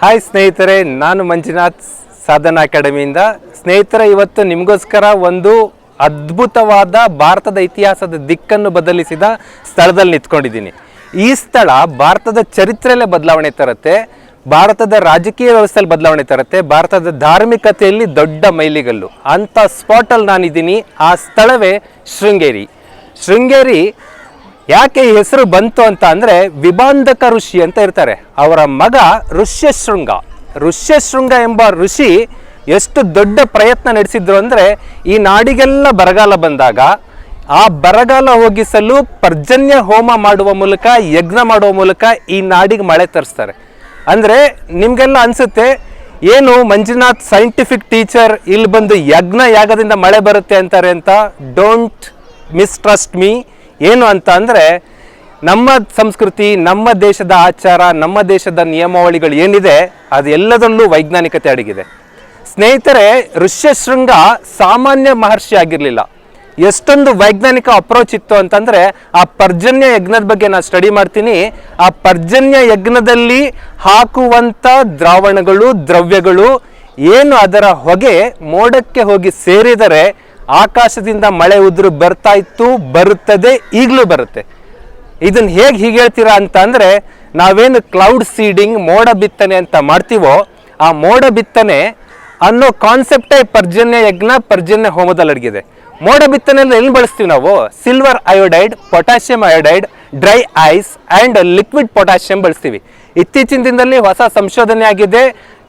Hi ಸ್ನೇಹಿತರೆ, ನಾನು ಮಂಜುನಾಥ್, ಸಾಧನ ಅಕಾಡೆಮಿಯಿಂದ. ಸ್ನೇಹಿತರೆ, ಇವತ್ತು ನಿಮಗೋಸ್ಕರ ಒಂದು ಅದ್ಭುತವಾದ ಭಾರತದ ಇತಿಹಾಸದ ದಿಕ್ಕನ್ನು ಬದಲಿಸಿದ ಸ್ಥಳದಲ್ಲಿ ನಿಂತ್ಕೊಂಡಿದ್ದೀನಿ. ಈ ಸ್ಥಳ ಭಾರತದ ಚರಿತ್ರೆಯಲ್ಲೇ ಬದಲಾವಣೆ ತರುತ್ತೆ, ಭಾರತದ ರಾಜಕೀಯ ವ್ಯವಸ್ಥೆಯಲ್ಲಿ ಬದಲಾವಣೆ ತರುತ್ತೆ, ಭಾರತದ ಧಾರ್ಮಿಕತೆಯಲ್ಲಿ ದೊಡ್ಡ ಮೈಲಿಗಲ್ಲು. ಅಂಥ ಸ್ಪಾಟಲ್ಲಿ ನಾನಿದ್ದೀನಿ. ಆ ಸ್ಥಳವೇ ಶೃಂಗೇರಿ. ಶೃಂಗೇರಿ ಯಾಕೆ ಈ ಹೆಸರು ಬಂತು ಅಂತ ಅಂದರೆ ವಿಭಾಂಧಕ ಋಷಿ ಅಂತ ಇರ್ತಾರೆ. ಅವರ ಮಗ ಋಷ್ಯಶೃಂಗ. ಋಷ್ಯಶೃಂಗ ಎಂಬ ಋಷಿ ಎಷ್ಟು ದೊಡ್ಡ ಪ್ರಯತ್ನ ನಡೆಸಿದ್ರು ಅಂದ್ರೆ ಈ ನಾಡಿಗೆಲ್ಲ ಬರಗಾಲ ಬಂದಾಗ ಆ ಬರಗಾಲ ಹೋಗಿಸಲು ಪರ್ಜನ್ಯ ಹೋಮ ಮಾಡುವ ಮೂಲಕ, ಯಜ್ಞ ಮಾಡುವ ಮೂಲಕ ಈ ನಾಡಿಗೆ ಮಳೆ ತರಿಸ್ತಾರೆ. ಅಂದ್ರೆ ನಿಮಗೆಲ್ಲ ಅನ್ಸುತ್ತೆ, ಏನು ಮಂಜುನಾಥ್ ಸೈಂಟಿಫಿಕ್ ಟೀಚರ್ ಇಲ್ಲಿ ಬಂದು ಯಜ್ಞ ಯಾಗದಿಂದ ಮಳೆ ಬರುತ್ತೆ ಅಂತಾರೆ ಅಂತ? ಡೋಂಟ್ ಮಿಸ್ಟ್ರಸ್ಟ್ ಮೀ ಏನು ಅಂತ ಅಂದರೆ ನಮ್ಮ ಸಂಸ್ಕೃತಿ, ನಮ್ಮ ದೇಶದ ಆಚಾರ, ನಮ್ಮ ದೇಶದ ನಿಯಮಾವಳಿಗಳು ಏನಿದೆ, ಅದು ಎಲ್ಲದರಲ್ಲೂ ವೈಜ್ಞಾನಿಕತೆ ಅಡಗಿದೆ. ಸ್ನೇಹಿತರೆ ಋಷ್ಯಶೃಂಗ ಸಾಮಾನ್ಯ ಮಹರ್ಷಿ ಆಗಿರಲಿಲ್ಲ. ಎಷ್ಟೊಂದು ವೈಜ್ಞಾನಿಕ ಅಪ್ರೋಚ್ ಇತ್ತು ಅಂತಂದ್ರೆ, ಆ ಪರ್ಜನ್ಯ ಯಜ್ಞದ ಬಗ್ಗೆ ನಾನು ಸ್ಟಡಿ ಮಾಡ್ತೀನಿ. ಆ ಪರ್ಜನ್ಯ ಯಜ್ಞದಲ್ಲಿ ಹಾಕುವಂತ ದ್ರಾವಣಗಳು, ದ್ರವ್ಯಗಳು, ಏನು ಅದರ ಹೊಗೆ ಮೋಡಕ್ಕೆ ಹೋಗಿ ಸೇರಿದರೆ ಆಕಾಶದಿಂದ ಮಳೆ ಉದುರು ಬರ್ತಾ ಇತ್ತು, ಬರುತ್ತದೆ, ಈಗಲೂ ಬರುತ್ತೆ. ಇದನ್ನು ಹೇಗೆ ಹೀಗೆ ಹೇಳ್ತೀರಾ ಅಂತ ಅಂದರೆ, ನಾವೇನು ಕ್ಲೌಡ್ ಸೀಡಿಂಗ್ ಮೋಡ ಬಿತ್ತನೆ ಅಂತ ಮಾಡ್ತೀವೋ, ಆ ಮೋಡ ಬಿತ್ತನೆ ಅನ್ನೋ ಕಾನ್ಸೆಪ್ಟೇ ಪರ್ಜನ್ಯ ಯಜ್ಞ, ಪರ್ಜನ್ಯ ಹೋಮದಲ್ಲಿ ಅಡಗಿದೆ. ಮೋಡ ಬಿತ್ತನೆಯಲ್ಲಿ ಎಲ್ಲಿ ಬಳಸ್ತೀವಿ ನಾವು? Silver iodide potassium iodide dry ice and liquid potassium ಬಳಸ್ತೀವಿ. ಇತ್ತೀಚಿನ ದಿನದಲ್ಲಿ ಹೊಸ ಸಂಶೋಧನೆ ಆಗಿದೆ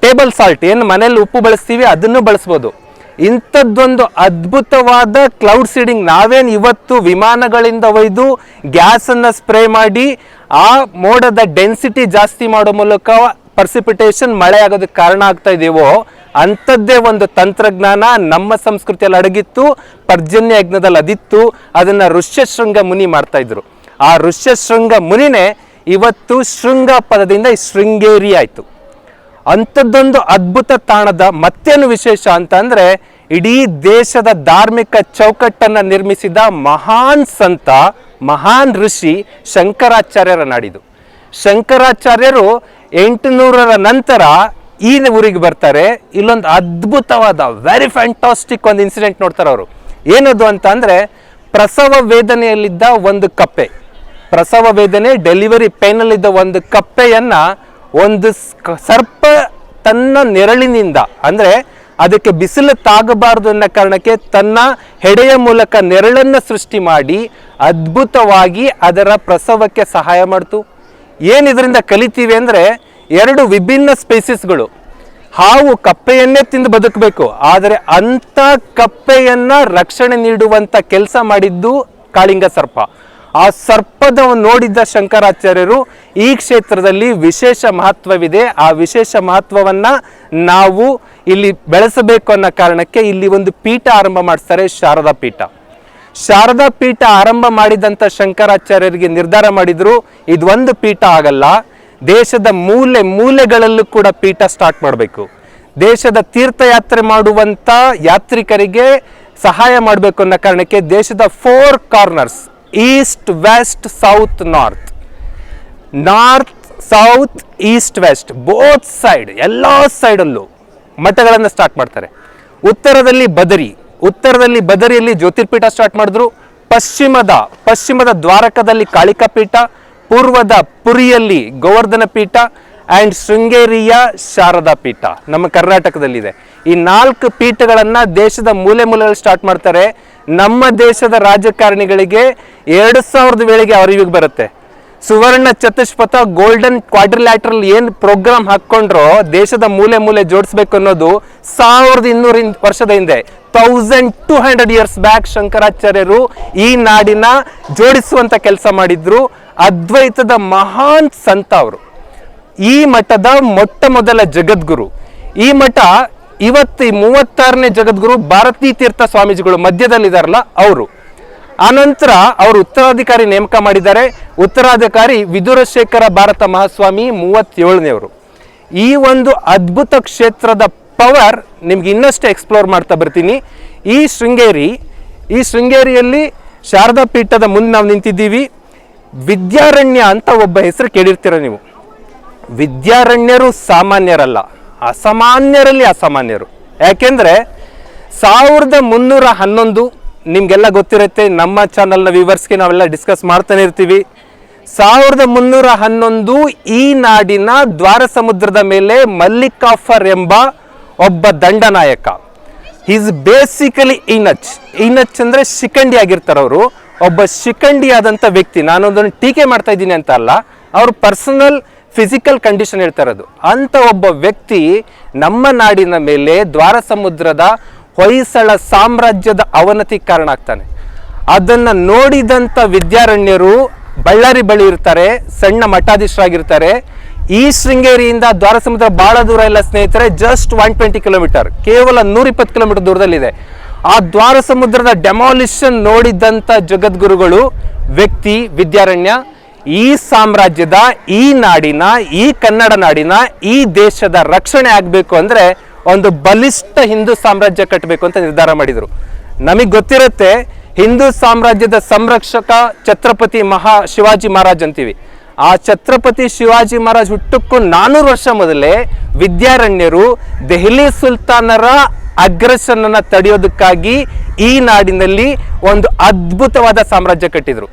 ಟೇಬಲ್ ಸಾಲ್ಟ್ ಏನು ಮನೇಲಿ ಉಪ್ಪು ಬಳಸ್ತೀವಿ, ಅದನ್ನು ಬಳಸ್ಬೋದು. ಇಂಥದ್ದೊಂದು ಅದ್ಭುತವಾದ ಕ್ಲೌಡ್ ಸೀಡಿಂಗ್ ನಾವೇನು ಇವತ್ತು ವಿಮಾನಗಳಿಂದ ಒಯ್ದು ಗ್ಯಾಸನ್ನು ಸ್ಪ್ರೇ ಮಾಡಿ ಆ ಮೋಡದ ಡೆನ್ಸಿಟಿ ಜಾಸ್ತಿ ಮಾಡೋ ಮೂಲಕ ಪರ್ಸಿಪಿಟೇಷನ್ ಮಳೆ ಆಗೋದಕ್ಕೆ ಕಾರಣ ಆಗ್ತಾ ಇದೆಯೋ, ಅಂಥದ್ದೇ ಒಂದು ತಂತ್ರಜ್ಞಾನ ನಮ್ಮ ಸಂಸ್ಕೃತಿಯಲ್ಲಿ ಅಡಗಿತ್ತು, ಪರ್ಜನ್ಯ ಯಜ್ಞದಲ್ಲಿ ಅದಿತ್ತು, ಅದನ್ನ ಋಷ್ಯಶೃಂಗ ಮುನಿ ಮಾಡ್ತಾ ಇದ್ರು. ಆ ಋಷ್ಯಶೃಂಗ ಮುನಿನೇ ಇವತ್ತು ಶೃಂಗ ಪದದಿಂದ ಶೃಂಗೇರಿ ಆಯ್ತು. ಅಂಥದ್ದೊಂದು ಅದ್ಭುತ ತಾಣದ ಮತ್ತೇನು ವಿಶೇಷ ಅಂತಂದರೆ ಇಡೀ ದೇಶದ ಧಾರ್ಮಿಕ ಚೌಕಟ್ಟನ್ನ ನಿರ್ಮಿಸಿದ ಮಹಾನ್ ಸಂತ, ಮಹಾನ್ ಋಷಿ ಶಂಕರಾಚಾರ್ಯರ ನಾಡಿದು. ಶಂಕರಾಚಾರ್ಯರು ಎಂಟುನೂರರ ನಂತರ ಈ ಊರಿಗೆ ಬರ್ತಾರೆ. ಇಲ್ಲೊಂದು ಅದ್ಭುತವಾದ ವೆರಿ ಫ್ಯಾಂಟಾಸ್ಟಿಕ್ ಒಂದು ಇನ್ಸಿಡೆಂಟ್ ನೋಡ್ತಾರೆ ಅವರು. ಏನದು ಅಂತ ಅಂದ್ರೆ ಪ್ರಸವ ವೇದನೆಯಲ್ಲಿದ್ದ ಒಂದು ಕಪ್ಪೆ. ಪ್ರಸವ ವೇದನೆ ಡೆಲಿವರಿ ಪೇನಲ್ಲಿದ್ದ ಒಂದು ಕಪ್ಪೆಯನ್ನ ಒಂದು ಸರ್ಪ ತನ್ನ ನೆರಳಿನಿಂದ, ಅಂದ್ರೆ ಅದಕ್ಕೆ ಬಿಸಿಲು ತಾಗಬಾರದು ಅನ್ನೋ ಕಾರಣಕ್ಕೆ ತನ್ನ ಹೆಡೆಯ ಮೂಲಕ ನೆರಳನ್ನು ಸೃಷ್ಟಿ ಮಾಡಿ ಅದ್ಭುತವಾಗಿ ಅದರ ಪ್ರಸವಕ್ಕೆ ಸಹಾಯ ಮಾಡ್ತು. ಏನು ಇದರಿಂದ ಕಲಿತೀವಿ ಅಂದ್ರೆ ಎರಡು ವಿಭಿನ್ನ ಸ್ಪೇಸಿಸ್ಗಳು. ಹಾವು ಕಪ್ಪೆಯನ್ನೇ ತಿಂದು ಬದುಕಬೇಕು, ಆದರೆ ಅಂಥ ಕಪ್ಪೆಯನ್ನ ರಕ್ಷಣೆ ನೀಡುವಂತ ಕೆಲಸ ಮಾಡಿದ್ದು ಕಾಳಿಂಗ ಸರ್ಪ. ಆ ಸರ್ಪದವನ್ನು ನೋಡಿದ್ದ ಶಂಕರಾಚಾರ್ಯರು ಈ ಕ್ಷೇತ್ರದಲ್ಲಿ ವಿಶೇಷ ಮಹತ್ವವಿದೆ. ಆ ವಿಶೇಷ ಮಹತ್ವವನ್ನ ನಾವು ಇಲ್ಲಿ ಬೆಳೆಸಬೇಕು ಅನ್ನೋ ಕಾರಣಕ್ಕೆ ಇಲ್ಲಿ ಒಂದು ಪೀಠ ಆರಂಭ ಮಾಡಿಸ್ತಾರೆ ಶಾರದಾ ಪೀಠ. ಶಾರದಾ ಪೀಠ ಆರಂಭ ಮಾಡಿದಂಥ ಶಂಕರಾಚಾರ್ಯರಿಗೆ ನಿರ್ಧಾರ ಮಾಡಿದ್ರು ಒಂದು ಪೀಠ ಆಗಲ್ಲ. ದೇಶದ ಮೂಲೆ ಮೂಲೆಗಳಲ್ಲೂ ಕೂಡ ಪೀಠ ಸ್ಟಾರ್ಟ್ ಮಾಡಬೇಕು. ದೇಶದ ತೀರ್ಥಯಾತ್ರೆ ಮಾಡುವಂತ ಯಾತ್ರಿಕರಿಗೆ ಸಹಾಯ ಮಾಡಬೇಕು ಅನ್ನೋ ಕಾರಣಕ್ಕೆ ದೇಶದ four corners east west south north north south east west both side ಎಲ್ಲ ಸೈಡಲ್ಲೂ ಮಠಗಳನ್ನು ಸ್ಟಾರ್ಟ್ ಮಾಡ್ತಾರೆ. ಉತ್ತರದಲ್ಲಿ ಬದರಿ, ಉತ್ತರದಲ್ಲಿ ಬದರಿಯಲ್ಲಿ ಜ್ಯೋತಿರ್ಪೀಠ ಸ್ಟಾರ್ಟ್ ಮಾಡಿದ್ರು. ಪಶ್ಚಿಮದ ಪಶ್ಚಿಮದ ದ್ವಾರಕದಲ್ಲಿ ಕಾಳಿಕಾ ಪೀಠ ಪೂರ್ವದ ಪುರಿಯಲ್ಲಿ ಗೋವರ್ಧನ ಪೀಠ ಆ್ಯಂಡ್ ಶೃಂಗೇರಿಯ ಶಾರದಾ ಪೀಠ ನಮ್ಮ ಕರ್ನಾಟಕದಲ್ಲಿದೆ. ಈ ನಾಲ್ಕು ಪೀಠಗಳನ್ನು ದೇಶದ ಮೂಲೆ ಮೂಲೆಯಲ್ಲಿ ಸ್ಟಾರ್ಟ್ ಮಾಡ್ತಾರೆ. ನಮ್ಮ ದೇಶದ ರಾಜಕಾರಣಿಗಳಿಗೆ ಎರಡು ಸಾವಿರದ ವೇಳೆಗೆ ಅರಿವಿಗೆ ಬರುತ್ತೆ. ಸುವರ್ಣ ಚತುಷ್ಪಥ ಗೋಲ್ಡನ್ ಕ್ವಾಡ್ರಿಲ್ಯಾಟ್ರಲ್ ಏನು ಪ್ರೋಗ್ರಾಮ್ ಹಾಕ್ಕೊಂಡ್ರೋ ದೇಶದ ಮೂಲೆ ಮೂಲೆ ಜೋಡಿಸ್ಬೇಕು ಅನ್ನೋದು ಸಾವಿರದ ಇನ್ನೂರ ವರ್ಷದ ಹಿಂದೆ. Thousand two hundred years back ಶಂಕರಾಚಾರ್ಯರು ಈ ನಾಡಿನ ಜೋಡಿಸುವಂತ ಕೆಲಸ ಮಾಡಿದ್ರು. ಅದ್ವೈತದ ಮಹಾನ್ ಸಂತ ಅವರು. ಈ ಮಠದ ಮೊಟ್ಟ ಮೊದಲ ಜಗದ್ಗುರು. ಈ ಮಠ ಇವತ್ತು ಮೂವತ್ತಾರನೇ ಜಗದ್ಗುರು ಭಾರತೀ ತೀರ್ಥ ಸ್ವಾಮೀಜಿಗಳು ಮಧ್ಯದಲ್ಲಿದ್ದಾರಲ್ಲ ಅವರು. ಆನಂತರ ಅವರು ಉತ್ತರಾಧಿಕಾರಿ ನೇಮಕ ಮಾಡಿದ್ದಾರೆ. ಉತ್ತರಾಧಿಕಾರಿ ವಿದುರಶೇಖರ ಭಾರತ ಮಹಾಸ್ವಾಮಿ ಮೂವತ್ತೇಳನೇವರು. ಈ ಒಂದು ಅದ್ಭುತ ಕ್ಷೇತ್ರದ ಪವರ್ ನಿಮ್ಗೆ ಇನ್ನಷ್ಟು ಎಕ್ಸ್ಪ್ಲೋರ್ ಮಾಡ್ತಾ ಬರ್ತೀನಿ. ಈ ಶೃಂಗೇರಿ, ಈ ಶೃಂಗೇರಿಯಲ್ಲಿ ಶಾರದಾ ಪೀಠದ ಮುಂದೆ ನಾವು ನಿಂತಿದ್ದೀವಿ. ವಿದ್ಯಾರಣ್ಯ ಅಂತ ಒಬ್ಬ ಹೆಸರು ಕೇಳಿರ್ತೀರ ನೀವು. ವಿದ್ಯಾರಣ್ಯರು ಸಾಮಾನ್ಯರಲ್ಲ. ಅಸಾಮಾನ್ಯರಲ್ಲಿ ಅಸಾಮಾನ್ಯರು. ಯಾಕೆಂದ್ರೆ ಸಾವಿರದ ಮುನ್ನೂರ ಹನ್ನೊಂದು ನಿಮಗೆಲ್ಲ ಗೊತ್ತಿರುತ್ತೆ, ನಮ್ಮ ಚಾನಲ್ನ ವ್ಯೂವರ್ಸ್ಗೆ ನಾವೆಲ್ಲ ಡಿಸ್ಕಸ್ ಮಾಡ್ತಾನೆ ಇರ್ತೀವಿ. ಸಾವಿರದ ಮುನ್ನೂರ ಹನ್ನೊಂದು ಈ ನಾಡಿನ ದ್ವಾರ ಸಮುದ್ರದ ಮೇಲೆ ಮಲ್ಲಿಕಾಫರ್ ಎಂಬ ಒಬ್ಬ ದಂಡನಾಯಕ ಈಸ್ ಬೇಸಿಕಲಿ ಇನಚ್ ಇನಚ್ ಅಂದ್ರೆ ಶಿಖಂಡಿ ಆಗಿರ್ತಾರೆ ಅವರು. ಒಬ್ಬ ಶಿಖಂಡಿ ಆದಂಥ ವ್ಯಕ್ತಿ. ನಾನು ಅದನ್ನು ಟೀಕೆ ಮಾಡ್ತಾ ಇದ್ದೀನಿ ಅಂತ ಅಲ್ಲ. ಅವ್ರ ಪರ್ಸನಲ್ ಫಿಸಿಕಲ್ ಕಂಡೀಷನ್ ಹೇಳ್ತಾ ಇರೋದು. ಅಂತ ಒಬ್ಬ ವ್ಯಕ್ತಿ ನಮ್ಮ ನಾಡಿನ ಮೇಲೆ ದ್ವಾರ ಸಮುದ್ರದ ಹೊಯ್ಸಳ ಸಾಮ್ರಾಜ್ಯದ ಅವನತಿ ಕಾರಣ ಆಗ್ತಾನೆ. ಅದನ್ನ ನೋಡಿದಂಥ ವಿದ್ಯಾರಣ್ಯರು ಬಳ್ಳಾರಿ ಬಳಿ ಇರ್ತಾರೆ, ಸಣ್ಣ ಮಠಾಧೀಶರಾಗಿರ್ತಾರೆ. ಈ ಶೃಂಗೇರಿಯಿಂದ ದ್ವಾರ ಸಮುದ್ರ ಬಹಳ ದೂರ ಇಲ್ಲ ಸ್ನೇಹಿತರೆ ಜಸ್ಟ್ ಒನ್ ಟ್ವೆಂಟಿ ಕಿಲೋಮೀಟರ್ ಕೇವಲ ನೂರಿಪ್ಪತ್ತು ಕಿಲೋಮೀಟರ್ ದೂರದಲ್ಲಿದೆ. ಆ ದ್ವಾರ ಸಮುದ್ರದ ಡೆಮಾಲಿಷನ್ ಜಗದ್ಗುರುಗಳು, ವ್ಯಕ್ತಿ, ವಿದ್ಯಾರಣ್ಯ ಈ ಸಾಮ್ರಾಜ್ಯದ, ಈ ನಾಡಿನ, ಈ ಕನ್ನಡ ನಾಡಿನ, ಈ ದೇಶದ ರಕ್ಷಣೆ ಆಗಬೇಕು ಅಂದ್ರೆ ಒಂದು ಬಲಿಷ್ಠ ಹಿಂದೂ ಸಾಮ್ರಾಜ್ಯ ಕಟ್ಟಬೇಕು ಅಂತ ನಿರ್ಧಾರ ಮಾಡಿದರು. ನಮಗೆ ಗೊತ್ತಿರುತ್ತೆ, ಹಿಂದೂ ಸಾಮ್ರಾಜ್ಯದ ಸಂರಕ್ಷಕ ಛತ್ರಪತಿ ಮಹಾ ಶಿವಾಜಿ ಮಹಾರಾಜ್ ಅಂತೀವಿ. ಆ ಛತ್ರಪತಿ ಶಿವಾಜಿ ಮಹಾರಾಜ್ ಹುಟ್ಟಕ್ಕೂ ನಾನೂರು ವರ್ಷ ಮೊದಲೇ ವಿದ್ಯಾರಣ್ಯರು ದೆಹಲಿ ಸುಲ್ತಾನರ ಅಗ್ರೆಷನ್ ಅನ್ನ ತಡೆಯೋದಕ್ಕಾಗಿ ಈ ನಾಡಿನಲ್ಲಿ ಒಂದು ಅದ್ಭುತವಾದ ಸಾಮ್ರಾಜ್ಯ ಕಟ್ಟಿದ್ರು.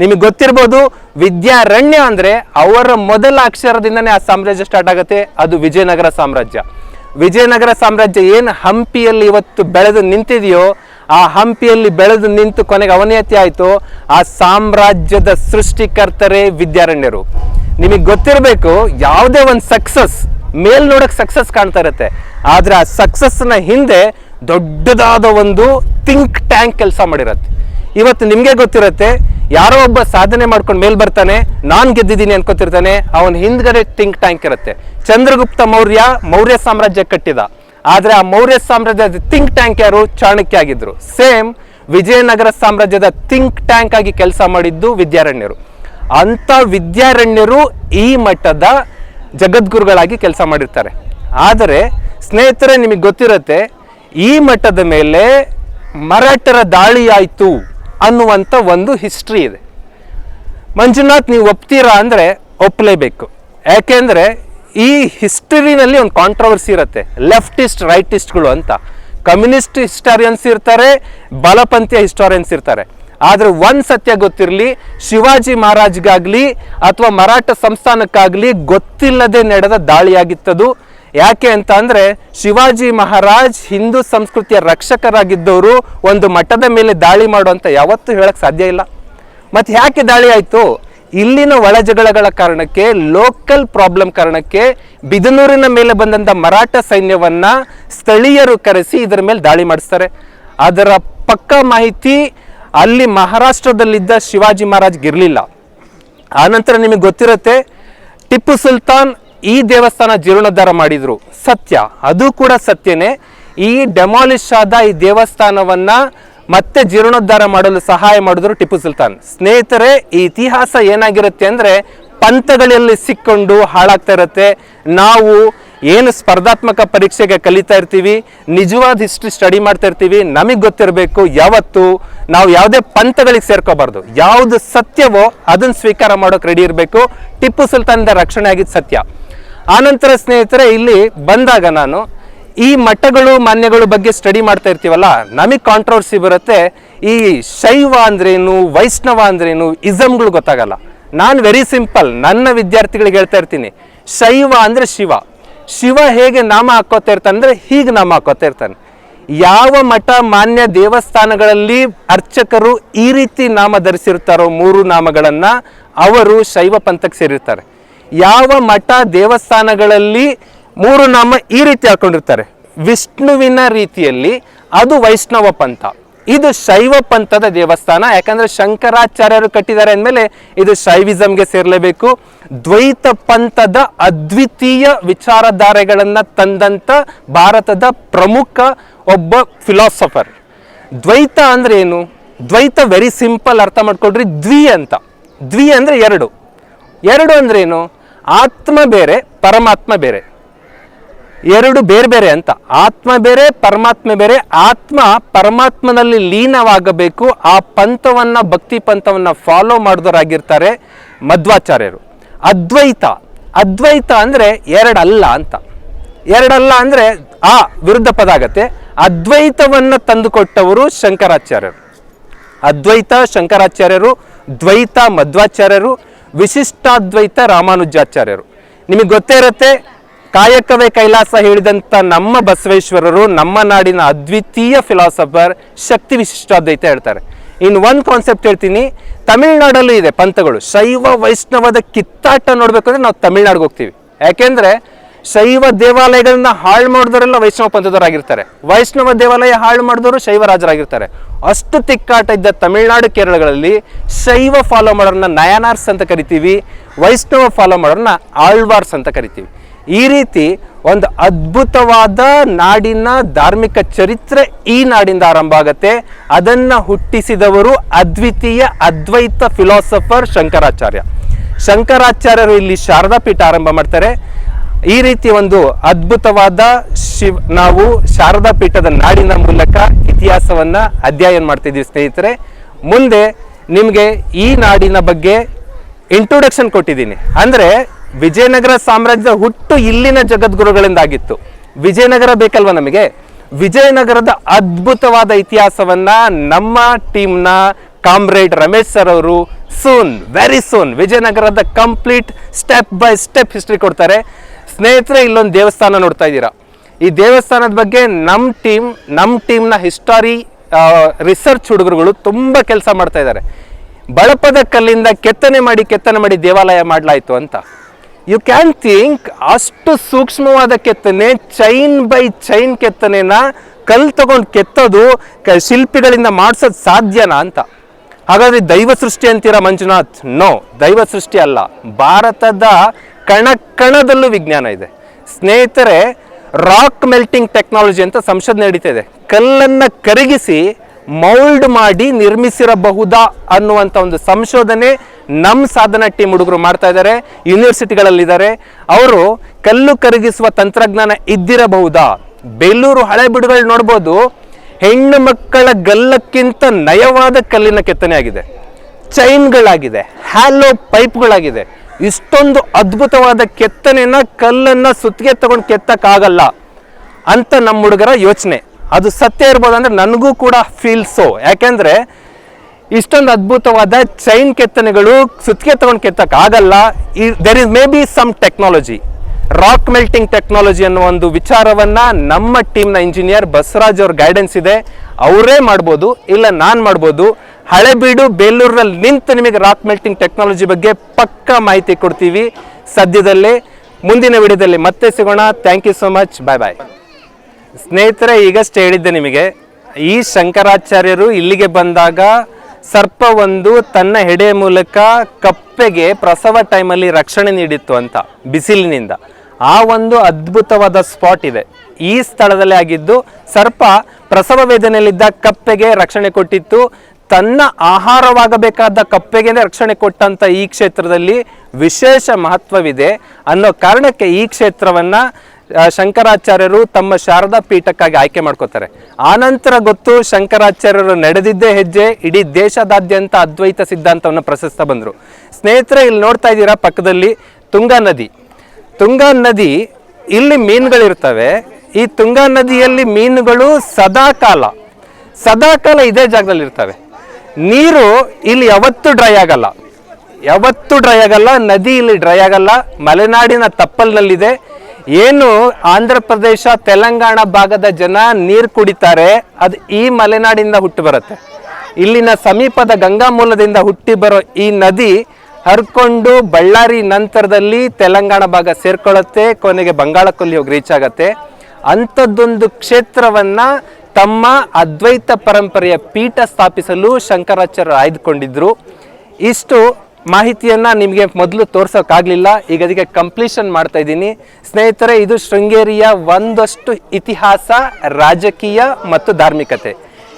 ನಿಮಗೆ ಗೊತ್ತಿರ್ಬೋದು, ವಿದ್ಯಾರಣ್ಯ ಅಂದರೆ ಅವರ ಮೊದಲ ಅಕ್ಷರದಿಂದನೇ ಆ ಸಾಮ್ರಾಜ್ಯ ಸ್ಟಾರ್ಟ್ ಆಗುತ್ತೆ. ಅದು ವಿಜಯನಗರ ಸಾಮ್ರಾಜ್ಯ. ವಿಜಯನಗರ ಸಾಮ್ರಾಜ್ಯ ಏನು ಹಂಪಿಯಲ್ಲಿ ಇವತ್ತು ಬೆಳೆದು ನಿಂತಿದೆಯೋ, ಆ ಹಂಪಿಯಲ್ಲಿ ಬೆಳೆದು ನಿಂತು ಕೊನೆಗೆ ಅವನತಿ ಆಯಿತು. ಆ ಸಾಮ್ರಾಜ್ಯದ ಸೃಷ್ಟಿಕರ್ತರೇ ವಿದ್ಯಾರಣ್ಯರು. ನಿಮಗೆ ಗೊತ್ತಿರಬೇಕು, ಯಾವುದೇ ಒಂದು ಸಕ್ಸಸ್ ಮೇಲ್ ನೋಡಕ್ಕೆ ಸಕ್ಸಸ್ ಕಾಣ್ತಾ ಇರುತ್ತೆ. ಆದ್ರೆ ಆ ಸಕ್ಸಸ್ನ ಹಿಂದೆ ದೊಡ್ಡದಾದ ಒಂದು ಥಿಂಕ್ ಟ್ಯಾಂಕ್ ಕೆಲಸ ಮಾಡಿರತ್ತೆ. ಇವತ್ತು ನಿಮಗೆ ಗೊತ್ತಿರುತ್ತೆ, ಯಾರೋ ಒಬ್ಬ ಸಾಧನೆ ಮಾಡ್ಕೊಂಡು ಮೇಲ್ ಬರ್ತಾನೆ, ನಾನು ಗೆದ್ದಿದ್ದೀನಿ ಅನ್ಕೋತಿರ್ತಾನೆ, ಅವನ ಹಿಂದ್ಗಡೆ ಥಿಂಕ್ ಟ್ಯಾಂಕ್ ಇರುತ್ತೆ. ಚಂದ್ರಗುಪ್ತ ಮೌರ್ಯ ಮೌರ್ಯ ಸಾಮ್ರಾಜ್ಯ ಕಟ್ಟಿದ. ಆದ್ರೆ ಆ ಮೌರ್ಯ ಸಾಮ್ರಾಜ್ಯದ ಥಿಂಕ್ ಟ್ಯಾಂಕ್ ಯಾರು? ಚಾಣಕ್ಯ ಆಗಿದ್ರು. ಸೇಮ್ ವಿಜಯನಗರ ಸಾಮ್ರಾಜ್ಯದ ಥಿಂಕ್ ಟ್ಯಾಂಕ್ ಆಗಿ ಕೆಲಸ ಮಾಡಿದ್ದು ವಿದ್ಯಾರಣ್ಯರು. ಅಂತ ವಿದ್ಯಾರಣ್ಯರು ಈ ಮಟ್ಟದ ಜಗದ್ಗುರುಗಳಾಗಿ ಕೆಲಸ ಮಾಡಿರ್ತಾರೆ. ಆದರೆ ಸ್ನೇಹಿತರೆ, ನಿಮಗೆ ಗೊತ್ತಿರುತ್ತೆ, ಈ ಮಟ್ಟದ ಮೇಲೆ ಮರಾಠರ ದಾಳಿ ಆಯಿತು. ಅನ್ನುವಂಥ ಒಂದು ಹಿಸ್ಟ್ರಿ ಇದೆ. ಮಂಜುನಾಥ್, ನೀವು ಒಪ್ತೀರಾ ಅಂದರೆ ಒಪ್ಪಲೇಬೇಕು ಯಾಕೆಂದರೆ ಈ ಹಿಸ್ಟರಿನಲ್ಲಿ ಒಂದು ಕಾಂಟ್ರವರ್ಸಿ ಇರುತ್ತೆ. ಲೆಫ್ಟಿಸ್ಟ್ ರೈಟಿಸ್ಟ್ಗಳು ಅಂತ. ಕಮ್ಯುನಿಸ್ಟ್ ಹಿಸ್ಟಾರಿಯನ್ಸ್ ಇರ್ತಾರೆ, ಬಲಪಂಥೀಯ ಹಿಸ್ಟಾರಿಯನ್ಸ್ ಇರ್ತಾರೆ. ಆದರೆ ಒಂದು ಸತ್ಯ ಗೊತ್ತಿರಲಿ, ಶಿವಾಜಿ ಮಹಾರಾಜ್ಗಾಗಲಿ ಅಥವಾ ಮರಾಠ ಸಂಸ್ಥಾನಕ್ಕಾಗಲಿ ಗೊತ್ತಿಲ್ಲದೆ ನಡೆದ ದಾಳಿಯಾಗಿತ್ತದು ಯಾಕೆ ಅಂತ ಅಂದರೆ ಶಿವಾಜಿ ಮಹಾರಾಜ್ ಹಿಂದೂ ಸಂಸ್ಕೃತಿಯ ರಕ್ಷಕರಾಗಿದ್ದವರು ಒಂದು ಮಠದ ಮೇಲೆ ದಾಳಿ ಮಾಡುವಂತ ಯಾವತ್ತೂ ಹೇಳಕ್ಕೆ ಸಾಧ್ಯ ಇಲ್ಲ. ಮತ್ತೆ ಯಾಕೆ ದಾಳಿ ಆಯ್ತು? ಇಲ್ಲಿನ ಒಳಜಗಳಗಳ ಕಾರಣಕ್ಕೆ ಲೋಕಲ್ ಪ್ರಾಬ್ಲಮ್ ಕಾರಣಕ್ಕೆ ಬಿದನೂರಿನ ಮೇಲೆ ಬಂದಂತ ಮರಾಠ ಸೈನ್ಯವನ್ನ ಸ್ಥಳೀಯರು ಕರೆಸಿ ಇದರ ಮೇಲೆ ದಾಳಿ ಮಾಡಿಸ್ತಾರೆ. ಅದರ ಪಕ್ಕ ಮಾಹಿತಿ ಅಲ್ಲಿ ಮಹಾರಾಷ್ಟ್ರದಲ್ಲಿದ್ದ ಶಿವಾಜಿ ಮಹಾರಾಜ್ಗೆ ಇರಲಿಲ್ಲ. ಆನಂತರ ನಿಮಗೆ ಗೊತ್ತಿರುತ್ತೆ, ಟಿಪ್ಪು ಸುಲ್ತಾನ್ ಈ ದೇವಸ್ಥಾನ ಜೀರ್ಣೋದ್ಧಾರ ಮಾಡಿದ್ರು. ಸತ್ಯ. ಅದು ಕೂಡ ಸತ್ಯನೇ. ಈ ಡೆಮಾಲಿಷ್ ಆದ ಈ ದೇವಸ್ಥಾನವನ್ನ ಮತ್ತೆ ಜೀರ್ಣೋದ್ಧಾರ ಮಾಡಲು ಸಹಾಯ ಮಾಡಿದ್ರು ಟಿಪ್ಪು ಸುಲ್ತಾನ್. ಸ್ನೇಹಿತರೆ, ಈ ಇತಿಹಾಸ ಏನಾಗಿರುತ್ತೆ ಅಂದ್ರೆ ಪಂಥಗಳಲ್ಲಿ ಸಿಕ್ಕೊಂಡು ಹಾಳಾಗ್ತಾ ಇರುತ್ತೆ. ನಾವು ಏನು ಸ್ಪರ್ಧಾತ್ಮಕ ಪರೀಕ್ಷೆಗೆ ಕಲಿತಾ ಇರ್ತೀವಿ, ನಿಜವಾದ ಹಿಸ್ಟ್ರಿ ಸ್ಟಡಿ ಮಾಡ್ತಾ ಇರ್ತೀವಿ, ನಮಗೆ ಗೊತ್ತಿರಬೇಕು, ಯಾವತ್ತು ನಾವು ಯಾವುದೇ ಪಂಥಗಳಿಗೆ ಸೇರ್ಕೋಬಾರ್ದು. ಯಾವುದು ಸತ್ಯವೋ ಅದನ್ನು ಸ್ವೀಕಾರ ಮಾಡೋಕೆ ರೆಡಿ ಇರಬೇಕು. ಟಿಪ್ಪು ಸುಲ್ತಾನದ ರಕ್ಷಣೆ ಆಗಿದ್ದು ಸತ್ಯ. ಆನಂತರ ಸ್ನೇಹಿತರೆ, ಇಲ್ಲಿ ಬಂದಾಗ ನಾನು ಈ ಮಠಗಳು, ಮಾನ್ಯಗಳು ಬಗ್ಗೆ ಸ್ಟಡಿ ಮಾಡ್ತಾ ಇರ್ತೀವಲ್ಲ, ನಮಗೆ ಕಾಂಟ್ರವರ್ಸಿ ಬರುತ್ತೆ. ಈ ಶೈವ ಅಂದ್ರೇನು, ವೈಷ್ಣವ ಅಂದ್ರೇನು, ಇಸಮ್ಗಳು ಗೊತ್ತಾಗಲ್ಲ. ನಾನು ವೆರಿ ಸಿಂಪಲ್ ನನ್ನ ವಿದ್ಯಾರ್ಥಿಗಳಿಗೆ ಹೇಳ್ತಾ ಇರ್ತೀನಿ. ಶೈವ ಅಂದರೆ ಶಿವ. ಶಿವ ಹೇಗೆ ನಾಮ ಹಾಕೋತಾ ಇರ್ತಾನೆ ಹೀಗೆ ನಾಮ ಹಾಕೋತಾ ಇರ್ತಾನೆ. ಯಾವ ಮಠ, ಮಾನ್ಯ ದೇವಸ್ಥಾನಗಳಲ್ಲಿ ಅರ್ಚಕರು ಈ ರೀತಿ ನಾಮ ಧರಿಸಿರ್ತಾರೋ ಮೂರು ನಾಮಗಳನ್ನು, ಅವರು ಶೈವ ಪಂಥಕ್ಕೆ ಸೇರಿರ್ತಾರೆ. ಯಾವ ಮಠ ದೇವಸ್ಥಾನಗಳಲ್ಲಿ ಮೂರು ನಾಮ ಈ ರೀತಿ ಹಾಕೊಂಡಿರ್ತಾರೆ. ವಿಷ್ಣುವಿನ ರೀತಿಯಲ್ಲಿ ಅದು ವೈಷ್ಣವ ಪಂಥ. ಇದು ಶೈವ ಪಂಥದ ದೇವಸ್ಥಾನ, ಯಾಕಂದ್ರೆ ಶಂಕರಾಚಾರ್ಯರು ಕಟ್ಟಿದ್ದಾರೆ ಅಂದಮೇಲೆ ಇದು ಶೈವಿಸಮ್ಗೆ ಸೇರಲೇಬೇಕು. ದ್ವೈತ ಪಂಥದ ಅದ್ವಿತೀಯ ವಿಚಾರಧಾರೆಗಳನ್ನು ತಂದಂತ ಭಾರತದ ಪ್ರಮುಖ ಒಬ್ಬ ಫಿಲಾಸಫರ್ ದ್ವೈತ ಅಂದ್ರೆ ಏನು? ದ್ವೈತ ವೆರಿ ಸಿಂಪಲ್ ಅರ್ಥ ಮಾಡ್ಕೊಡ್ರಿ ದ್ವಿ ಅಂತ. ದ್ವಿ ಅಂದ್ರೆ ಎರಡು. ಎರಡು ಅಂದ್ರೆ ಏನು? ಆತ್ಮ ಬೇರೆ, ಪರಮಾತ್ಮ ಬೇರೆ. ಎರಡು ಬೇರೆ ಬೇರೆ ಅಂತ. ಆತ್ಮ ಬೇರೆ, ಪರಮಾತ್ಮ ಬೇರೆ. ಆತ್ಮ ಪರಮಾತ್ಮನಲ್ಲಿ ಲೀನವಾಗಬೇಕು. ಆ ಪಂಥವನ್ನ, ಭಕ್ತಿ ಪಂಥವನ್ನ ಫಾಲೋ ಮಾಡಿದವರಾಗಿರ್ತಾರೆ ಮಧ್ವಾಚಾರ್ಯರು. ಅದ್ವೈತ. ಅದ್ವೈತ ಅಂದ್ರೆ ಎರಡಲ್ಲ ಅಂತ. ಎರಡಲ್ಲ ಅಂದ್ರೆ ಆ ವಿರುದ್ಧ ಪದ ಆಗತ್ತೆ. ಅದ್ವೈತವನ್ನು ತಂದುಕೊಟ್ಟವರು ಶಂಕರಾಚಾರ್ಯರು. ಅದ್ವೈತ, ಶಂಕರಾಚಾರ್ಯರು, ದ್ವೈತ, ಮಧ್ವಾಚಾರ್ಯರು ವಿಶಿಷ್ಟಾದ್ವೈತ ರಾಮಾನುಜಾಚಾರ್ಯರು. ನಿಮಗೆ ಗೊತ್ತೇ ಇರುತ್ತೆ, ಕಾಯಕವೇ ಕೈಲಾಸ ಹೇಳಿದಂಥ ನಮ್ಮ ಬಸವೇಶ್ವರರು ನಮ್ಮ ನಾಡಿನ ಅದ್ವಿತೀಯ ಫಿಲಾಸಫರ್ ಶಕ್ತಿ ವಿಶಿಷ್ಟಾದ್ವೈತ ಹೇಳ್ತಾರೆ. ಇನ್ನು ಒಂದು ಕಾನ್ಸೆಪ್ಟ್ ಹೇಳ್ತೀನಿ, ತಮಿಳ್ನಾಡಲ್ಲೂ ಇದೆ ಪಂಥಗಳು. ಶೈವ ವೈಷ್ಣವದ ಕಿತ್ತಾಟ ನೋಡಬೇಕಂದ್ರೆ ನಾವು ತಮಿಳ್ನಾಡಿಗೆ ಹೋಗ್ತೀವಿ. ಯಾಕೆಂದರೆ, ಶೈವ ದೇವಾಲಯಗಳನ್ನ ಹಾಳು ಮಾಡಿದವರೆಲ್ಲ ವೈಷ್ಣವ ಪಂಥದವರಾಗಿರ್ತಾರೆ. ವೈಷ್ಣವ ದೇವಾಲಯ ಹಾಳು ಮಾಡಿದವರು ಶೈವರಾಜರಾಗಿರ್ತಾರೆ ಅಷ್ಟು ತಿಕ್ಕಾಟ ಇದ್ದ ತಮಿಳುನಾಡು ಕೇರಳಗಳಲ್ಲಿ ಶೈವ ಫಾಲೋ ಮಾಡೋರನ್ನ ನಯನಾರ್ಸ್ ಅಂತ ಕರಿತೀವಿ, ವೈಷ್ಣವ ಫಾಲೋ ಮಾಡೋರನ್ನ ಆಳ್ವಾರ್ಸ್ ಅಂತ ಕರಿತೀವಿ. ಈ ರೀತಿ ಒಂದು ಅದ್ಭುತವಾದ ನಾಡಿನ ಧಾರ್ಮಿಕ ಚರಿತ್ರೆ ಈ ನಾಡಿಂದ ಆರಂಭ ಆಗತ್ತೆ. ಅದನ್ನು ಹುಟ್ಟಿಸಿದವರು ಅದ್ವಿತೀಯ, ಅದ್ವೈತ ಫಿಲಾಸಫರ್ ಶಂಕರಾಚಾರ್ಯ. ಶಂಕರಾಚಾರ್ಯರು ಇಲ್ಲಿ ಶಾರದಾ ಪೀಠ ಆರಂಭ ಮಾಡ್ತಾರೆ. ಈ ರೀತಿ ಒಂದು ಅದ್ಭುತವಾದ ಶಿವ್, ನಾವು ಶಾರದಾ ಪೀಠದ ನಾಡಿನ ಮೂಲಕ ಇತಿಹಾಸವನ್ನ ಅಧ್ಯಯನ ಮಾಡ್ತಿದ್ದೀವಿ ಸ್ನೇಹಿತರೆ. ಮುಂದೆ ನಿಮಗೆ ಈ ನಾಡಿನ ಬಗ್ಗೆ ಇಂಟ್ರೊಡಕ್ಷನ್ ಕೊಟ್ಟಿದ್ದೀನಿ. ಅಂದ್ರೆ ವಿಜಯನಗರ ಸಾಮ್ರಾಜ್ಯದ ಹುಟ್ಟು ಇಲ್ಲಿನ ಜಗದ್ಗುರುಗಳಿಂದ ಆಗಿತ್ತು ವಿಜಯನಗರ ಬೇಕಲ್ವಾ ನಮಗೆ? ವಿಜಯನಗರದ ಅದ್ಭುತವಾದ ಇತಿಹಾಸವನ್ನ ನಮ್ಮ ಟೀಮ್ನ ಕಾಮ್ರೇಡ್ ರಮೇಶ್ ಸರ್ ಅವರು ಸೂನ್ ವೆರಿ ಸೂನ್ ವಿಜಯನಗರದ complete step by step history ಕೊಡ್ತಾರೆ. ಸ್ನೇಹಿತರೆ, ಇಲ್ಲೊಂದು ದೇವಸ್ಥಾನ ನೋಡ್ತಾ ಇದ್ದೀರಾ. ಈ ದೇವಸ್ಥಾನದ ಬಗ್ಗೆ ನಮ್ಮ ಟೀಮ್ ನಮ್ಮ ಟೀಮ್ನ ಹಿಸ್ಟಾರಿ ರಿಸರ್ಚ್ ಹುಡುಗರುಗಳು ತುಂಬ ಕೆಲಸ ಮಾಡ್ತಾ ಇದ್ದಾರೆ. ಬಳಪದ ಕಲ್ಲಿಂದ ಕೆತ್ತನೆ ಮಾಡಿ ಕೆತ್ತನೆ ಮಾಡಿ ದೇವಾಲಯ ಮಾಡಲಾಯಿತು ಅಂತ. ಯು ಕ್ಯಾನ್ ಥಿಂಕ್ ಅಷ್ಟು ಸೂಕ್ಷ್ಮವಾದ ಕೆತ್ತನೆ ಚೈನ್ ಬೈ ಚೈನ್ ಕೆತ್ತನೆನ ಕಲ್ ತಗೊಂಡು ಕೆತ್ತೋದು ಕ- ಶಿಲ್ಪಿಗಳಿಂದ ಮಾಡಿಸೋದು ಸಾಧ್ಯನಾ ಅಂತ. ಹಾಗಾದ್ರೆ ದೈವ ಸೃಷ್ಟಿ ಅಂತೀರಾ ಮಂಜುನಾಥ್? ನೋ ದೈವ ಸೃಷ್ಟಿ ಅಲ್ಲ. ಭಾರತದ ಕಣ ಕಣದಲ್ಲೂ ವಿಜ್ಞಾನ ಇದೆ. ಸ್ನೇಹಿತರೆ ರಾಕ್ ಮೆಲ್ಟಿಂಗ್ ಟೆಕ್ನಾಲಜಿ ಅಂತ ಸಂಶೋಧನೆ ನಡೀತಾ ಇದೆ ಕಲ್ಲನ್ನು ಕರಗಿಸಿ ಮೌಲ್ಡ್ ಮಾಡಿ ನಿರ್ಮಿಸಿರಬಹುದಾ ಅನ್ನುವಂಥ ಒಂದು ಸಂಶೋಧನೆ ನಮ್ಮ ಸಾಧನ ಟೀಮ್ ಹುಡುಗರು ಮಾಡ್ತಾ ಇದ್ದಾರೆ ಯೂನಿವರ್ಸಿಟಿಗಳಲ್ಲಿದ್ದಾರೆ ಅವರು ಕಲ್ಲು ಕರಗಿಸುವ ತಂತ್ರಜ್ಞಾನ ಇದ್ದಿರಬಹುದಾ? ಬೇಲೂರು ಹಳೆಬೀಡುಗಳು ನೋಡ್ಬೋದು, ಹೆಣ್ಣು ಮಕ್ಕಳ ಗಲ್ಲಕ್ಕಿಂತ ನಯವಾದ ಕಲ್ಲಿನ ಕೆತ್ತನೆ ಆಗಿದೆ ಚೈನ್ಗಳಾಗಿದೆ ಹ್ಯಾಲೋ ಪೈಪ್ಗಳಾಗಿದೆ ಇಷ್ಟೊಂದು ಅದ್ಭುತವಾದ ಕೆತ್ತನೆನ ಕಲ್ಲನ್ನ ಸುತ್ತಿಗೆ ತಗೊಂಡು ಕೆತ್ತಕ್ಕಾಗಲ್ಲ ಅಂತ ನಮ್ಮ ಹುಡುಗರ ಯೋಚನೆ. ಅದು ಸತ್ಯ ಇರ್ಬೋದು ಅಂದ್ರೆ ನನಗೂ ಕೂಡ ಫೀಲ್ ಸೋ ಯಾಕೆಂದ್ರೆ ಇಷ್ಟೊಂದು ಅದ್ಭುತವಾದ ಚೈನ್ ಕೆತ್ತನೆಗಳು ಸುತ್ತಿಗೆ ತಗೊಂಡು ಕೆತ್ತಕ್ಕಾಗಲ್ಲ. There is maybe some technology rock melting technology ಅನ್ನೋ ಒಂದು ವಿಚಾರವನ್ನ ನಮ್ಮ ಟೀಮ್ನ ಇಂಜಿನಿಯರ್ ಬಸವರಾಜ್ ಅವ್ರ ಗೈಡೆನ್ಸ್ ಇದೆ. ಅವರೇ ಮಾಡ್ಬೋದು, ಇಲ್ಲ ನಾನು ಮಾಡ್ಬೋದು. ಹಳೆಬೀಡು ಬೇಲೂರಿನಲ್ಲಿ ನಿಂತು ನಿಮಗೆ ರಾಕ್ ಮೆಲ್ಟಿಂಗ್ ಟೆಕ್ನಾಲಜಿ ಬಗ್ಗೆ ಪಕ್ಕಾ ಮಾಹಿತಿ ಕೊಡ್ತೀವಿ. ಸದ್ಯದಲ್ಲೇ, ಮುಂದಿನ ವಿಡಿಯೋದಲ್ಲಿ ಮತ್ತೆ ಸಿಗೋಣ. Thank you so much bye bye ಸ್ನೇಹಿತರೆ, ಈಗಷ್ಟೇ ಹೇಳಿದ್ದೆ ನಿಮಗೆ, ಈ ಶಂಕರಾಚಾರ್ಯರು ಇಲ್ಲಿಗೆ ಬಂದಾಗ ಸರ್ಪ ಒಂದು ತನ್ನ ಹೆಡೆಯ ಮೂಲಕ ಕಪ್ಪೆಗೆ ಪ್ರಸವ ಟೈಮಲ್ಲಿ ರಕ್ಷಣೆ ನೀಡಿತ್ತು ಅಂತ, ಬಿಸಿಲಿನಿಂದ. ಆ ಒಂದು ಅದ್ಭುತವಾದ ಸ್ಪಾಟ್ ಇದೆ. ಈ ಸ್ಥಳದಲ್ಲಿ ಆಗಿದ್ದು ಸರ್ಪ ಪ್ರಸವ ವೇದನೆಯಲ್ಲಿದ್ದ ಕಪ್ಪೆಗೆ ರಕ್ಷಣೆ ಕೊಟ್ಟಿತ್ತು. ತನ್ನ ಆಹಾರವಾಗಬೇಕಾದ ಕಪ್ಪೆಗೆ ರಕ್ಷಣೆ ಕೊಟ್ಟಂತ ಈ ಕ್ಷೇತ್ರದಲ್ಲಿ ವಿಶೇಷ ಮಹತ್ವವಿದೆ ಅನ್ನೋ ಕಾರಣಕ್ಕೆ ಈ ಕ್ಷೇತ್ರವನ್ನು ಶಂಕರಾಚಾರ್ಯರು ತಮ್ಮ ಶಾರದಾ ಪೀಠಕ್ಕಾಗಿ ಆಯ್ಕೆ ಮಾಡ್ಕೋತಾರೆ. ಆನಂತರ ಗೊತ್ತು ಶಂಕರಾಚಾರ್ಯರು ನಡೆದಿದ್ದೇ ಹೆಜ್ಜೆ, ಇಡೀ ದೇಶದಾದ್ಯಂತ ಅದ್ವೈತ ಸಿದ್ಧಾಂತವನ್ನು ಪ್ರಶಸ್ತ ಬಂದರು. ಸ್ನೇಹಿತರೆ, ಇಲ್ಲಿ ನೋಡ್ತಾ ಇದ್ದೀರಾ ಪಕ್ಕದಲ್ಲಿ ತುಂಗಾ ನದಿ. ತುಂಗಾ ನದಿ ಇಲ್ಲಿ ಮೀನುಗಳಿರ್ತವೆ. ಈ ತುಂಗಾ ನದಿಯಲ್ಲಿ ಮೀನುಗಳು ಸದಾಕಾಲ ಸದಾಕಾಲ ಇದೇ ಜಾಗದಲ್ಲಿ ಇರ್ತವೆ ನೀರು ಇಲ್ಲಿ ಯಾವತ್ತೂ ಡ್ರೈ ಆಗಲ್ಲ. ಯಾವತ್ತೂ ಡ್ರೈ ಆಗಲ್ಲ, ನದಿ ಇಲ್ಲಿ ಡ್ರೈ ಆಗಲ್ಲ, ಮಲೆನಾಡಿನ ತಪ್ಪಲ್ನಲ್ಲಿದೆ. ಏನು ಆಂಧ್ರ ಪ್ರದೇಶ, ತೆಲಂಗಾಣ ಭಾಗದ ಜನ ನೀರು ಕುಡಿತಾರೆ, ಅದು ಈ ಮಲೆನಾಡಿಂದ ಹುಟ್ಟಿ ಬರುತ್ತೆ. ಇಲ್ಲಿನ ಸಮೀಪದ ಗಂಗಾ ಮೂಲದಿಂದ ಹುಟ್ಟಿ ಬರೋ ಈ ನದಿ ಹರ್ಕೊಂಡು ಬಳ್ಳಾರಿ ನಂತರದಲ್ಲಿ ತೆಲಂಗಾಣ ಭಾಗ ಸೇರ್ಕೊಳ್ಳುತ್ತೆ, ಕೊನೆಗೆ ಬಂಗಾಳ ಕೊಲ್ಲಿ ಹೋಗಿ ರೀಚ್ ಆಗತ್ತೆ. ಅಂಥದ್ದೊಂದು ಕ್ಷೇತ್ರವನ್ನ ತಮ್ಮ ಅದ್ವೈತ ಪರಂಪರೆಯ ಪೀಠ ಸ್ಥಾಪಿಸಲು ಶಂಕರಾಚಾರ್ಯರು ಆಯ್ದುಕೊಂಡಿದ್ದರು ಇಷ್ಟು ಮಾಹಿತಿಯನ್ನ ನಿಮಗೆ ಮೊದಲು ತೋರ್ಸೋಕ್ಕಾಗಲಿಲ್ಲ ಈಗ ಅದಕ್ಕೆ ಕಂಪ್ಲೀಷನ್ ಮಾಡ್ತಾ ಇದ್ದೀನಿ. ಸ್ನೇಹಿತರೆ, ಇದು ಶೃಂಗೇರಿಯ ಒಂದಷ್ಟು ಇತಿಹಾಸ, ರಾಜಕೀಯ ಮತ್ತು ಧಾರ್ಮಿಕತೆ.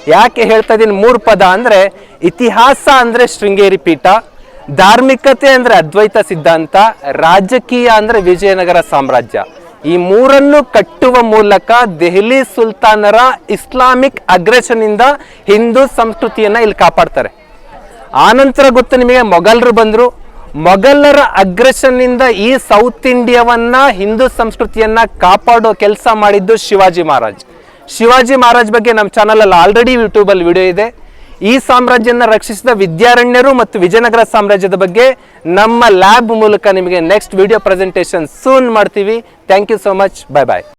ಯಾಕೆ ಹೇಳ್ತಾ ಇದ್ದೀನಿ ಮೂರು ಪದ ಅಂದ್ರೆ, ಇತಿಹಾಸ ಅಂದ್ರೆ ಶೃಂಗೇರಿ ಪೀಠ, ಧಾರ್ಮಿಕತೆ ಅಂದ್ರೆ ಅದ್ವೈತ ಸಿದ್ಧಾಂತ, ರಾಜಕೀಯ ಅಂದ್ರೆ ವಿಜಯನಗರ ಸಾಮ್ರಾಜ್ಯ. ಈ ಮೂರನ್ನು ಕಟ್ಟುವ ಮೂಲಕ ದೆಹಲಿ ಸುಲ್ತಾನರ ಇಸ್ಲಾಮಿಕ್ ಅಗ್ರೆಷನ್ ಇಂದ ಹಿಂದೂ ಸಂಸ್ಕೃತಿಯನ್ನ ಇಲ್ಲಿ ಕಾಪಾಡ್ತಾರೆ. ಆನಂತರ ಗೊತ್ತು ನಿಮಗೆ ಮೊಘಲರು ಬಂದರು. ಮೊಘಲರ ಅಗ್ರೆಷನ್ನಿಂದ ಈ ಸೌತ್ ಇಂಡಿಯಾವನ್ನ ಹಿಂದೂ ಸಂಸ್ಕೃತಿಯನ್ನ ಕಾಪಾಡೋ ಕೆಲಸ ಮಾಡಿದ್ದು ಶಿವಾಜಿ ಮಹಾರಾಜ್. ಶಿವಾಜಿ ಮಹಾರಾಜ್ ಬಗ್ಗೆ ನಮ್ಮ ಚಾನಲಲ್ಲಿ ಆಲ್ರೆಡಿ ಯೂಟ್ಯೂಬಲ್ಲಿ ವಿಡಿಯೋ ಇದೆ. ಈ ಸಾಮ್ರಾಜ್ಯನ ರಕ್ಷಿಸಿದ ವಿದ್ಯಾರಣ್ಯರು ಮತ್ತು ವಿಜಯನಗರ ಸಾಮ್ರಾಜ್ಯದ ಬಗ್ಗೆ ನಮ್ಮ ಲ್ಯಾಬ್ ಮೂಲಕ ನಿಮಗೆ ನೆಕ್ಸ್ಟ್ ವಿಡಿಯೋ ಪ್ರೆಸೆಂಟೇಷನ್ ಸೂನ್ ಮಾಡ್ತೀವಿ. Thank you so much bye bye